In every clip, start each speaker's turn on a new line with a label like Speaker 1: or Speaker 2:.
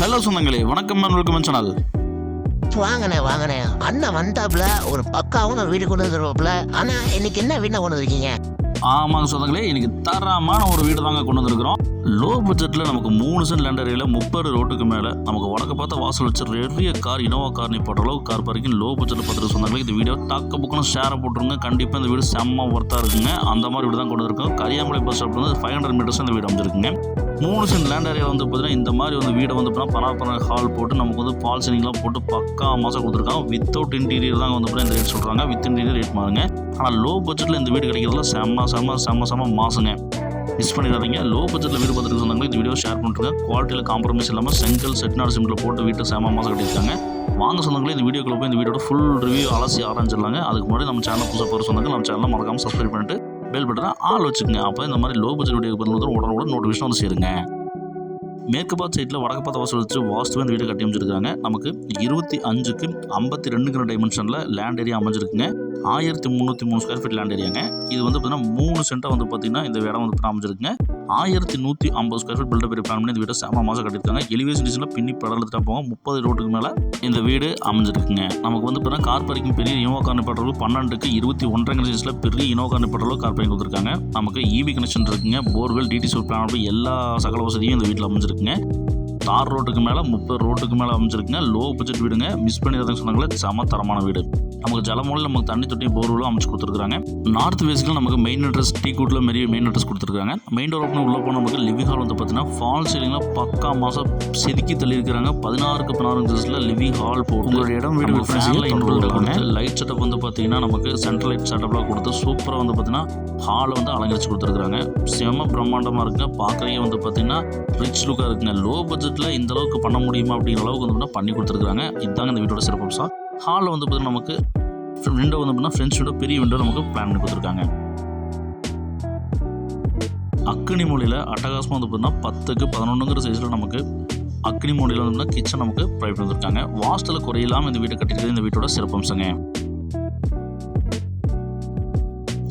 Speaker 1: Hello சொந்தங்களே. வணக்கம் welcome channel
Speaker 2: வாங்கண்ணே வாங்கண்ணே. அண்ணன் வந்தாப்புல ஒரு பக்காவும் ஒரு வீடு கொண்டு வந்துருவாப்புல ஆனா இன்னைக்கு என்ன வீணா கொண்டு வந்திருக்கீங்க?
Speaker 1: ஆமாங்க சொந்தங்களே இன்னைக்கு தரமான ஒரு வீடு தாங்க கொண்டு வந்திருக்கிறோம். லோ பட்ஜெட்டில் நமக்கு மூணு சென்ட் லேண்ட் ஏரியாவில் முப்பது ரோட்டுக்கு மேலே நமக்கு வடக்கு பார்த்த வாசல் வச்சு நிறைய கார் இனோவா கார் நீ போடுற அளவுக்கு கார் பார்க்கிங் லோ பட்ஜெட்டில் பார்த்துட்டு சொந்தங்களே இந்த வீடியோ டக்கு புக்குன்னு ஷேரை போட்டுருங்க. கண்டிப்பாக இந்த வீடு செம்ம ஒர்த்தாக இருக்குங்க. அந்த மாதிரி வீடு தான் கொண்டு வந்திருக்கோம். கரியாமலை பஸ் ஸ்டாப் வந்து ஃபைவ் ஹண்ட்ரட் மீட்டர்ஸ் இந்த வீடு அமைஞ்சிருக்குங்க. மூணு சென்ட் லேண்ட் ஏரியா வந்து பார்த்தீங்கன்னா இந்த மாதிரி வந்து வீடை வந்து பார்த்தீங்கன்னா பராபர ஹால் போட்டு நமக்கு வந்து பால் சீனிங்லாம் போட்டு பக்கா மாதம் கொடுத்துருக்காங்க. வித்தவுட் இன்டீரியர் தான் வந்து பார்த்தீங்கன்னா இந்த ரேட் சொல்கிறாங்க வித் இன்டீரியர் ரேட் மாறுங்க. ஆனால் லோ பட்ஜெட்டில் இந்த வீடு கிடைக்கிறதுல செம்ம செம்ம செம்ம செம்ம மாசுங்க. மிஸ் பண்ணிடாதீங்க. லோ பட்ஜெட்டில் வீடு பார்த்துட்டு சொன்னாங்க இந்த வீடியோ ஷேர் பண்ணுறேன் குவாலிட்டியில் காம்ப்ரமைஸ் இல்லாமல் செங்கல் செட்நாடு சிமெண்ட்டில் போட்டு வீட்டை செம்ம மாதம் கட்டியிருக்காங்க. வாங்க சொந்தங்களே இந்த வீடியோக்குள்ள போய் இந்த வீடியோட ஃபுல் ரிவ்யூ அலசி ஆரம்பிச்சிடலாங்க. அதுக்கு முன்னாடி நம்ம சேனல் புதுசாக போகிற சொன்னாங்க நம்ம சேனலை மறக்காமல் சப்ஸ்கிரைப் பண்ணிட்டு பெல் பட்டனை ஆள் வச்சுக்கோங்க. அப்போ இந்த மாதிரி லோ பட்ஜெட் வீடியோ பண்ணும்போது உடனுக்குடன் நோட்டிஃபிகேஷன் வந்து சேருங்க. மேற்கு பார்த்த சைட்டில் வடக்கு பார்த்த வாசல் வச்சு வாஸ்துவே இந்த வீடு கட்டி அமைச்சிருக்காங்க. நமக்கு இருபத்தி அஞ்சுக்கு ஐம்பத்தி ரெண்டுங்கிற டைமென்ஷனில் லேண்ட் ஏரியா அமைஞ்சிருக்குங்க. ஆயிரத்தி முந்நூற்றி மூணு ஸ்கொயர் ஃபீட் லேண்ட் ஏரியாங்க இது வந்து பார்த்தீங்கன்னா மூணு சென்ட்டாக வந்து பார்த்தீங்கன்னா இந்த இடம் வந்து பார்த்தீங்கன்னா அமைஞ்சிருக்குங்க ஆயிரத்தி நூற்றி ஐம்பது ஸ்கொயர் ஃபீட் பில்டப் பிளான் பண்ணி இந்த வீட்டை செம மாதம் கட்டியிருக்காங்க. எலிவேஷன் டிசைனில் பின்னி படலத்துட்டா போக முப்பது ரோட்டுக்கு மேலே இந்த வீடு அமைஞ்சிருக்குங்க. நமக்கு வந்து பார்த்தீங்கன்னா கார் பார்க்கிங் பெரிய இனோவா கார் பெட்ரோல் பன்னெண்டுக்கு இருபத்தி ஒன்றரை சைஸில் பெரிய Innova car petrol car parking கொடுத்துருக்காங்க. நமக்கு இவி கனெக்ஷன் இருக்குங்க. போர்வெல் டிடிசி பிளான் எல்லா சகல வசதியும் இந்த வீட்டில் அமைஞ்சிருக்குங்க. தார் ரோட்டுக்கு மேலே முப்பது ரோட்டுக்கு மேலே அமைஞ்சிருக்குங்க. லோ பட்ஜெட் வீடுங்க. மிஸ் பண்ணிடுறதுன்னு சொன்னாங்களே செம தரமான வீடு. நமக்கு ஜலமூலில் நமக்கு தண்ணி தொட்டி போர்வெலும் அமைச்சு கொடுத்துருக்காங்க நார்த் வேஸ்ட்டில் நமக்கு மெயின் அட்ரஸ் டீ கூட்டில் மெரிய மெயின் அட்ரஸ் கொடுத்துருக்காங்க. மெயின் டோர் ஓப்பன் உள்ளே போனால் நமக்கு லிவிங் ஹால் வந்து பார்த்தீங்கன்னா ஃபால் சீலிங்கில் பக்கா மாதம் செதுக்கி தள்ளியிருக்கிறாங்க. பதினாறுக்கு பதினாறு இன்ச்சஸில் லிவிங் ஹால் போட்டு
Speaker 3: உங்களுடைய இடம் வீடு.
Speaker 1: லைட் செட்டப் வந்து பார்த்தீங்கன்னா நமக்கு சென்ட்ரல் லைட் செட்டப்லாம் கொடுத்து சூப்பராக வந்து பார்த்தீங்கன்னா ஹாலை வந்து அலங்கரிச்சு கொடுத்துருக்காங்க செம பிரம்மாண்டமாக இருக்குங்க. பார்க்குறீங்க வந்து பார்த்தீங்கன்னா ரிச் லுக்காக இருக்குங்க. லோ பட்ஜெட்டில் இந்த அளவுக்கு பண்ண முடியுமா அப்படிங்கிற அளவுக்கு வந்து பண்ணி கொடுத்துருக்காங்க இதுதாங்க இந்த வீட்டோட சிறப்பம்சம் ஹாலில் வந்து பார்த்தீங்கன்னா நமக்கு விண்டோ வந்து பார்த்தீங்கன்னா ஃப்ரெண்ட்ஸ் விண்டோ பெரிய விண்டோ நமக்கு பிளான் பண்ணி கொடுத்துருக்காங்க. அக்னி மூலையில் அட்டகாசமாக வந்து பார்த்தீங்கன்னா பத்துக்கு பதினொன்றுங்கிற சைஸில் நமக்கு அக்னி மூலையில் வந்து கிச்சன் நமக்கு ப்ரொவைட் பண்ணியிருக்காங்க வாஸ்டில் குறையில்லாமல் இந்த வீட்டை கட்டியிருக்கிறது இந்த வீட்டோட சிறப்பம்சங்க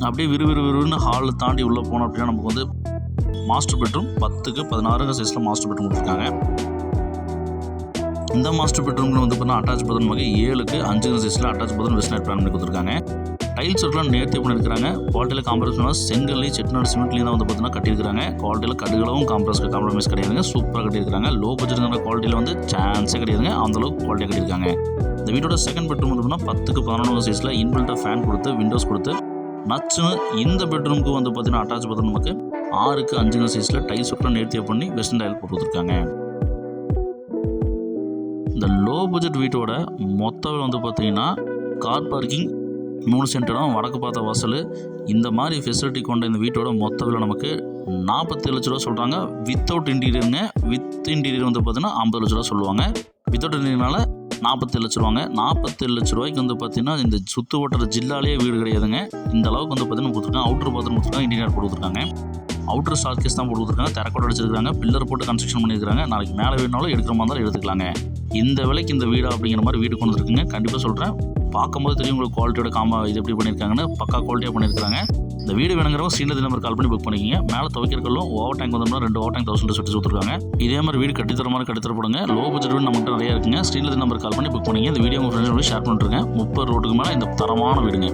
Speaker 1: அப்படியே விறுவிறு விறுவிறுன்னு ஹாலில் தாண்டி உள்ளே போனோம் அப்படின்னா நமக்கு வந்து மாஸ்டர் பெட்ரூம் பத்துக்கு பதினாறுங்க சைஸில் மாஸ்டர் பெட்ரூம் கொடுத்துருக்காங்க. இந்த மாஸ்டர் பெட்ரூமில் வந்து பார்த்தீங்கன்னா அட்டாச் பதன் வகை ஏழுக்கு அஞ்சு சைஸில் அட்டாச் பதன் வெஸ்டர்ன் பிளான் பண்ணி கொடுத்துருக்காங்க. டைல்ஸ் ஒர்க்லாம் நேர்த்தி பண்ணியிருக்காங்க குவாலிட்டியில் காம்ப்ரமைஸ் பண்ணால் செங்கல்லையும் செட்டிநாடு சிமெண்ட்லையும் தான் வந்து பார்த்தீங்கன்னா கட்டியிருக்காங்க குவாலிட்டியில் கடுகளவும் காம்ப்ரமைஸ் காம்ப்ரமைஸ் கிடையாதுங்க. சூப்பராக கட்டியிருக்காங்க லோ பட்ஜெட்டுங்கிற குவாலிட்டியில் வந்து சான்ஸே கிடையாதுங்க. அந்தளவுக்கு குவாலிட்டியாக கட்டியிருக்காங்க. இந்த வீட்டோட செகண்ட் பெட்ரூம் வந்து பார்த்தீங்கன்னா பத்துக்கு பதினொன்று சைஸில் இன்பில்ட்டாக ஃபேன் கொடுத்து விண்டோஸ் கொடுத்து நச்சுன்னு இந்த பெட்ரூமுக்கு வந்து பார்த்தீங்கன்னா அட்டாச் பதன் நமக்கு ஆறுக்கு அஞ்சு சைஸில் டை ஒர்க்லாம் நேர்த்தியை பண்ணி வெஸ்டர்ன் டைல் போட்டு கொடுத்துருக்காங்க. இந்த லோ பட்ஜெட் வீட்டோட மொத்த வந்து பார்த்தீங்கன்னா கார் பார்க்கிங் மூணு சென்ட் இடம் வடக்கு பார்த்த வாசல். இந்த மாதிரி ஃபெசிலிட்டி கொண்ட இந்த வீட்டோட மொத்த விலை நமக்கு நாற்பத்தி லட்ச ரூபா சொல்கிறாங்க வித்தவுட் இன்டீரியருங்க வித் இன்டீரியர் வந்து பார்த்தீங்கன்னா ஐம்பது லட்ச ரூபா சொல்லுவாங்க. வித்தவுட் இன்டீரியர்னால நாற்பத்தேழு லட்ச ரூபாங்க நாற்பத்தேழு லட்ச ரூபாய்க்கு வந்து பார்த்தீங்கன்னா இந்த சுற்று வட்டார ஜில்லாலேயே வீடு கிடையாதுங்க. இந்த அளவுக்கு வந்து பார்த்தீங்கன்னா கொடுத்துருக்காங்க. அவுட்டர் பாத்ரூம் கொடுத்துருக்காங்க இன்டீரியர் கொடுத்துருக்காங்க. அவுட்டர் ஸ்டார்கேஸ் தான் போட்டு கொடுத்துருக்காங்க தெரக்கோட அடிச்சிருக்காங்க. பில்லர் போட்டு கன்ஸ்ட்ரக்ஷன் பண்ணியிருக்காங்க. நாளைக்கு மேலே வேணாலும் எடுக்கிற மாதிரி இருந்தாலும் எடுத்துக்கலாங்க. இந்த விலைக்கு இந்த வீடா அப்படிங்கிற மாதிரி வீடு கொண்டு வந்துருக்குங்க. கண்டிப்பாக சொல்கிறேன் பார்க்கும்போது தெரியும் உங்களுக்கு குவாலிட்டியோட காமா இது எப்படி பண்ணியிருக்காங்கன்னு. பக்கா குவாலிட்டியாக பண்ணியிருக்காங்க இந்த வீடு வேணுங்கிறவங்க சீனியர் நம்பர் கால் பண்ணி புக் பண்ணிக்கிங்க. மேலே துவைக்கிறக்கலும் ஓவர் டேங்க் வந்தோம்னா ரெண்டு ஓவர் டேங்க் தௌசண்ட் சுற்றி கொடுத்துருக்காங்க. இதே மாதிரி வீடு கட்டித்தர மாதிரி கட்டித்தர போடுங்க. லோ பட்ஜெட் வீடு நம்மகிட்ட நிறைய இருக்குங்க. ஸ்ரீநிதி நம்பர் கால் பண்ணி புக் பண்ணிங்க இந்த வீடியோ உங்கள் ஃப்ரெண்ட்ஸ் ஷேர் பண்ணிட்டுருங்க முப்பது ரோட்டுக்கு மேலே இந்த தரமான வீடுங்க.